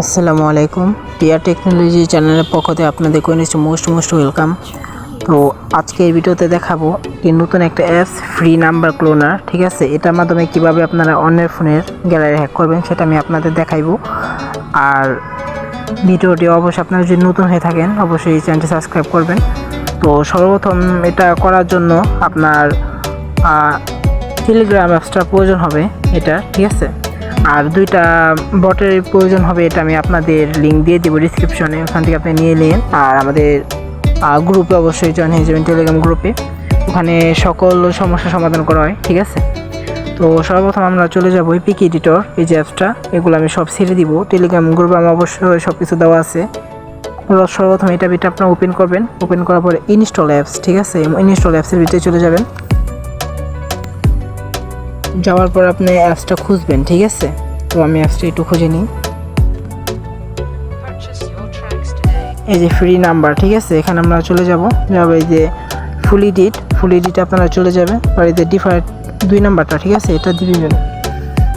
আসসালামু আলাইকুম। টিয়ার টেকনোলজি চ্যানেলের পক্ষ থেকে আপনাদের নিচ্ছি মোস্ট মোস্ট ওয়েলকাম তো আজকে এই ভিডিওতে দেখাবো যে নতুন একটা অ্যাপস ফ্রি নাম্বার ক্লোনার ঠিক আছে? এটার মাধ্যমে কীভাবে আপনারা অন্যের ফোনের গ্যালারি হ্যাক করবেন সেটা আমি আপনাদের দেখাইবো। আর ভিডিওটি অবশ্যই আপনারা যদি নতুন হয়ে থাকেন, অবশ্যই এই চ্যানেলটি সাবস্ক্রাইব করবেন। তো সর্বপ্রথম এটা করার জন্য আপনার টেলিগ্রাম অ্যাপসটার প্রয়োজন হবে এটা, ঠিক আছে? আর দুইটা বটের প্রয়োজন হবে এটা আমি আপনাদের লিঙ্ক দিয়ে দেবো ডিসক্রিপশনে ওখান থেকে আপনি নিয়ে নিন। আর আমাদের গ্রুপে অবশ্যই জয়েন হয়ে যাবেন টেলিগ্রাম গ্রুপে ওখানে সকল সমস্যার সমাধান করা হয়, ঠিক আছে? তো সর্বপ্রথম আমরা চলে যাব এই পিক এডিটর এই যে অ্যাপসটা এগুলো আমি সব ছেড়ে দিব। টেলিগ্রাম গ্রুপে আমার অবশ্যই সব কিছু দেওয়া আছে। সর্বপ্রথম এটা বিটা আপনার ওপেন করবেন। ওপেন করার পরে ইনস্টল অ্যাপস ঠিক আছে? ইনস্টল অ্যাপসের ভিতরে চলে যাবেন। যাওয়ার পর আপনি অ্যাপসটা খুঁজবেন ঠিক আছে? তো আমি অ্যাপসটা একটু খুঁজে নিই. এই যে ফ্রি নাম্বার ঠিক আছে? এখানে আমরা চলে যাব। যাব এই যে ফুল এডিট ফুল এডিট আপনারা চলে যাবেন। আর এই যে ডিফারেন্ট দুই নাম্বারটা, ঠিক আছে? এটা দিবেন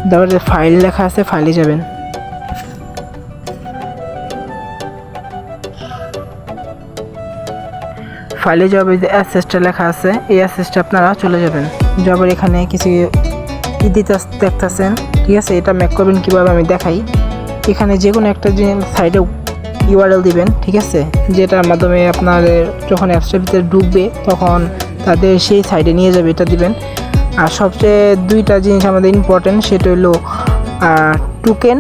তারপরে যে ফাইল লেখা আছে ফাইলে যাবেন। ফাইলে যাবে যে অ্যাসেসটা লেখা আছে, এই অ্যাসেসটা আপনারা চলে যাবেন। যাবার এখানে কিছু ই দিতে দেখতেছেন, ঠিক আছে? এটা ম্যাক করবেন কীভাবে আমি দেখাই। এখানে যে কোনো একটা সাইডে ইউআরএল দিবেন, ঠিক আছে? যেটার মাধ্যমে আপনার যখন অ্যাপসটার ভিতরে ঢুকবে, তখন তাদের সেই সাইডে নিয়ে যাবে, এটা দিবেন। আর সবচেয়ে দুইটা জিনিস আমাদের ইম্পর্টেন্ট সেটা হলো টুকেন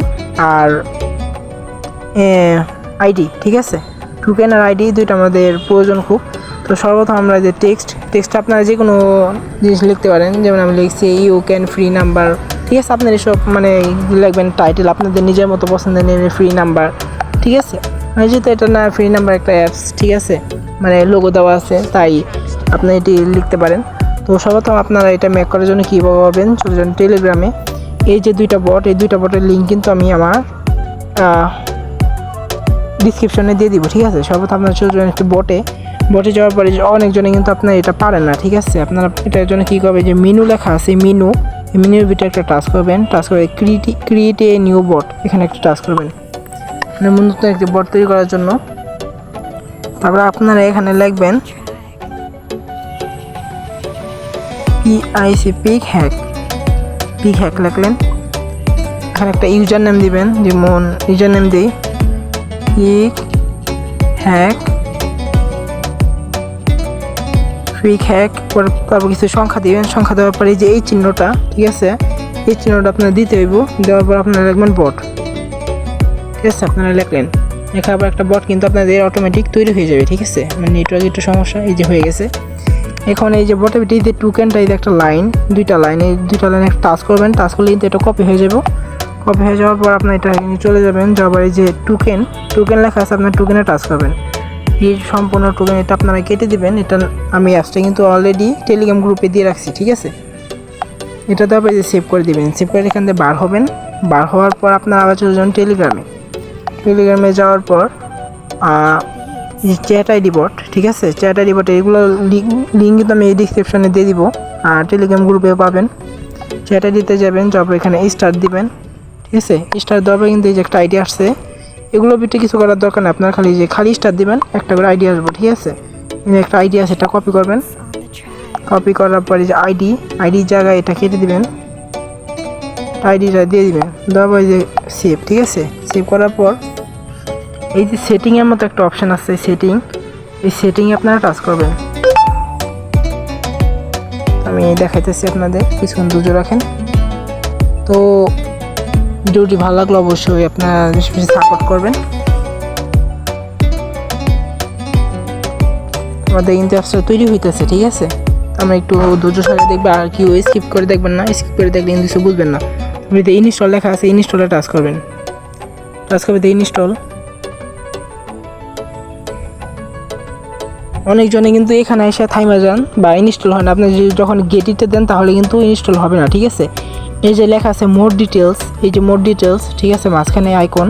আর আইডি ঠিক আছে? টুকেন আর আইডি দুইটা আমাদের প্রয়োজন খুব। তো সর্বপ্রথম আমরা যে টেক্সট টেক্সট আপনারা যে কোনো জিনিস লিখতে পারেন, যেমন আমি লিখছি ইউ ক্যান ফ্রি নাম্বার ঠিক আছে? আপনার এসব মানে লিখবেন টাইটেল আপনাদের নিজের মতো পছন্দের নিয়ে ফ্রি নাম্বার ঠিক আছে? মানে যেহেতু এটা না ফ্রি নাম্বার একটা অ্যাপস ঠিক আছে? মানে লোগো দেওয়া আছে, তাই আপনি এটি লিখতে পারেন। তো সর্বপ্রথম আপনারা এটা মেক করার জন্য কী পাবেন চলে যান টেলিগ্রামে এই যে দুইটা বট এই দুইটা বটের লিঙ্ক কিন্তু আমি আমার ডিসক্রিপশনে দিয়ে দিব, ঠিক আছে? সর্বপ্রথম আপনার চলে যাবেন একটু বটে বটে যাওয়ার পরে অনেকজনে কিন্তু আপনার এটা পারেন না, ঠিক আছে? আপনারা এটার জন্য কী করবে যে মেনু লেখা আছে মেনু মেনুর ভিতরে একটা টাচ করবেন টাচ করে create create a new bot এখানে একটা টাচ করবেন। মানে মূলত একটি বট তৈরি করার জন্য। তারপরে আপনারা এখানে লিখবেন PIC pic hack pic hack লিখলেন। এখানে একটা ইউজার নেম দিবেন, যেমন ইউজার নেম দিই পিক হ্যাক পিক হ্যাক তারপর কিছু সংখ্যা দিবেন। সংখ্যা দেওয়ার পরে যে এই চিহ্নটা, ঠিক আছে? এই চিহ্নটা আপনার দিতে হইব। দেওয়ার পর আপনারা লিখবেন বট ঠিক আছে, আপনারা লিখলেন। লেখা আবার একটা বট কিন্তু আপনাদের অটোমেটিক তৈরি হয়ে যাবে, ঠিক আছে? মানে নেটওয়ার্ক একটু সমস্যা, এই যে হয়ে গেছে। এখন এই যে বটের ভিতরে যে টুকেনটা এই যে একটা লাইন দুইটা লাইন এই দুইটা লাইনে টাচ করবেন টাচ করলে কিন্তু এটা কপি হয়ে যাবে। কপি হয়ে যাওয়ার পর আপনার এটা নিয়ে চলে যাবেন যাবার এই যে টুকেন টুকেন লেখা আছে, আপনার টুকেনে টাচ করবেন। এই সম্পূর্ণ টোকেন এটা আপনারা কেটে দিবেন, এটা আমি অ্যাপসটা কিন্তু অলরেডি টেলিগ্রাম গ্রুপে দিয়ে রাখছি, ঠিক আছে? এটা তারপরে যে সেভ করে দিবেন সেভ করে এখান থেকে বার হবেন। বার হওয়ার পর আপনারা আবার চলে যাবেন টেলিগ্রামে টেলিগ্রামে যাওয়ার পর চ্যাট আইডি বট ঠিক আছে? চ্যাট আইডি বট এগুলো লিঙ্ক কিন্তু আমি এই ডিসক্রিপশনে দিয়ে দিব। আর টেলিগ্রাম গ্রুপে পাবেন। চ্যাট আইডিতে যাবেন যারপর এখানে স্টার দিবেন, ঠিক আছে? স্টার দেওয়ার পর কিন্তু এই যে একটা আইডি আসছে। এগুলো বিটে কিছু করার দরকার নেই, আপনার খালি যে খালি স্টার দিবেন, একটা করে আইডি আসব, ঠিক আছে? একটা আইডি আছে, এটা কপি করবেন। কপি করার পরে যে আইডি আইডির জায়গায় এটা কেটে দিবেন। আইডিটা দিয়ে দিবেন। দেওয়ার পরে যে সেভ ঠিক আছে? সেভ করার পর এই যে সেটিংয়ের মতো একটা অপশান আছে সেটিং এই সেটিংয়ে আপনারা টাচ করবেন। আমি দেখাইতেছি আপনাদের কিছুক্ষণ দুজো রাখেন। তো ভিডিওটি ভালো লাগলে অবশ্যই আপনারা বেশি বেশি সাপোর্ট করবেন। আমাদের কিন্তু অ্যাপসটা তৈরি হইতেছে, ঠিক আছে? আমরা একটু ধৈর্য সঙ্গে দেখবে, আর কেউ স্কিপ করে দেখবেন না স্কিপ করে দেখলে কিন্তু কিছু বুঝবেন না। আপনি ইনস্টল লেখা আছে ইনস্টলে টাচ করবেন। টাচ করবে ইনস্টল অনেকজনে কিন্তু এখানে এসে থাইমা যান বা ইনস্টল হয় না। আপনি যখন গেটিতে দেন, তাহলে কিন্তু ইনস্টল হবে না, ঠিক আছে? এই যে লেখা আছে মোর ডিটেলস এই যে মোর ডিটেলস ঠিক আছে? মাঝখানে আইকন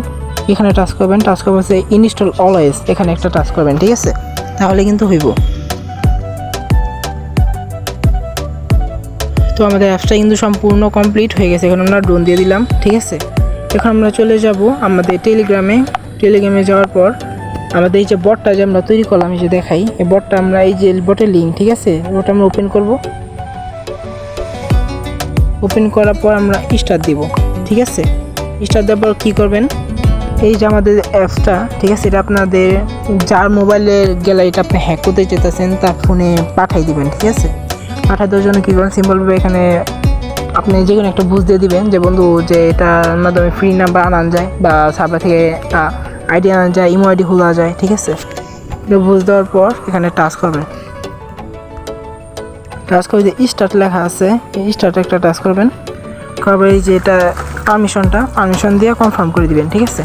এখানে টাচ করবেন টাচ করব হচ্ছে ইনস্টল অলওয়েজ এখানে একটা টাচ করবেন, ঠিক আছে? তাহলে কিন্তু হইব। তো আমাদের অ্যাপসটা কিন্তু সম্পূর্ণ কমপ্লিট হয়ে গেছে, এখন আমরা ড্রোন দিয়ে দিলাম, ঠিক আছে? এখন আমরা চলে যাব আমাদের টেলিগ্রামে টেলিগ্রামে যাওয়ার পর আমাদের এই যে বটটা যে আমরা তৈরি করলাম, এই যে দেখাই। এই বটটা আমরা এই যে বটের লিঙ্ক ঠিক আছে? ওটা আমরা ওপেন করব। ওপেন করার পর আমরা স্টার দিব, ঠিক আছে? স্টার্ট দেওয়ার পর কী করবেন? এই যে আমাদের অ্যাপসটা ঠিক আছে? এটা আপনাদের যার মোবাইলের গ্যালারিটা আপনি হ্যাক করতে চেতেছেন তার ফোনে পাঠাই দিবেন, ঠিক আছে? পাঠাই দেওয়ার জন্য কী করবেন? সিম্পলভাবে এখানে আপনি যে কোনো একটা বুঝ দিয়ে দিবেন যে, বন্ধু, যে এটার মাধ্যমে ফ্রি নাম্বার আনান যায় বা সার্ভার থেকে আইডি আনা যায়, ইমো আইডি খোলা যায়, ঠিক আছে? এটা দেওয়ার পর এখানে টাচ করবেন টাচ করে যে স্টার্ট লেখা আছে, এই স্টার্ট একটা টাচ করবেন। করার পরে এই যে এটা পারমিশনটা পারমিশন দিয়ে কনফার্ম করে দিবেন, ঠিক আছে?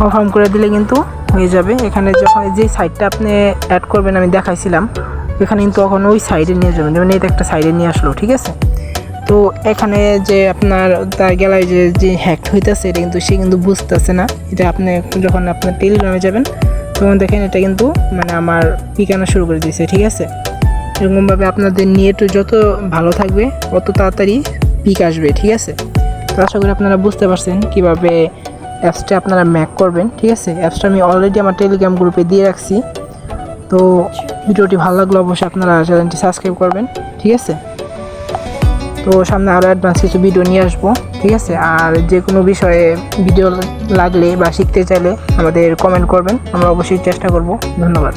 কনফার্ম করে দিলে কিন্তু হয়ে যাবে। এখানে যখন যে সাইটটা আপনি অ্যাড করবেন, আমি দেখাইছিলাম, এখানে কিন্তু তখন ওই সাইডে নিয়ে যাবেন। যেমন এটা একটা সাইডে নিয়ে আসলো, ঠিক আছে? তো এখানে যে আপনার তার গেলায় যে যে হ্যাক হইতেছে, এটা কিন্তু সে কিন্তু বুঝতেছে না। এটা আপনি যখন আপনার টেলিগ্রামে যাবেন, তখন দেখেন এটা কিন্তু মানে আমার পিকানো শুরু করে দিয়েছে, ঠিক আছে? এরকমভাবে আপনাদের নেট যত ভালো থাকবে, অত তাড়াতাড়ি পিক আসবে, ঠিক আছে? তো আশা করি আপনারা বুঝতে পারছেন কীভাবে অ্যাপসটা আপনারা ম্যাক করবেন, ঠিক আছে? অ্যাপসটা আমি অলরেডি আমার টেলিগ্রাম গ্রুপে দিয়ে রাখছি। তো ভিডিওটি ভালো লাগলে অবশ্যই আপনারা চ্যানেলটি সাবস্ক্রাইব করবেন, ঠিক আছে? তো সামনে আরও অ্যাডভান্স কিছু ভিডিও নিয়ে আসব, ঠিক আছে? আর যে কোনো বিষয়ে ভিডিও লাগলে বা শিখতে চাইলে আমাদের কমেন্ট করবেন, আমরা অবশ্যই চেষ্টা করব। ধন্যবাদ।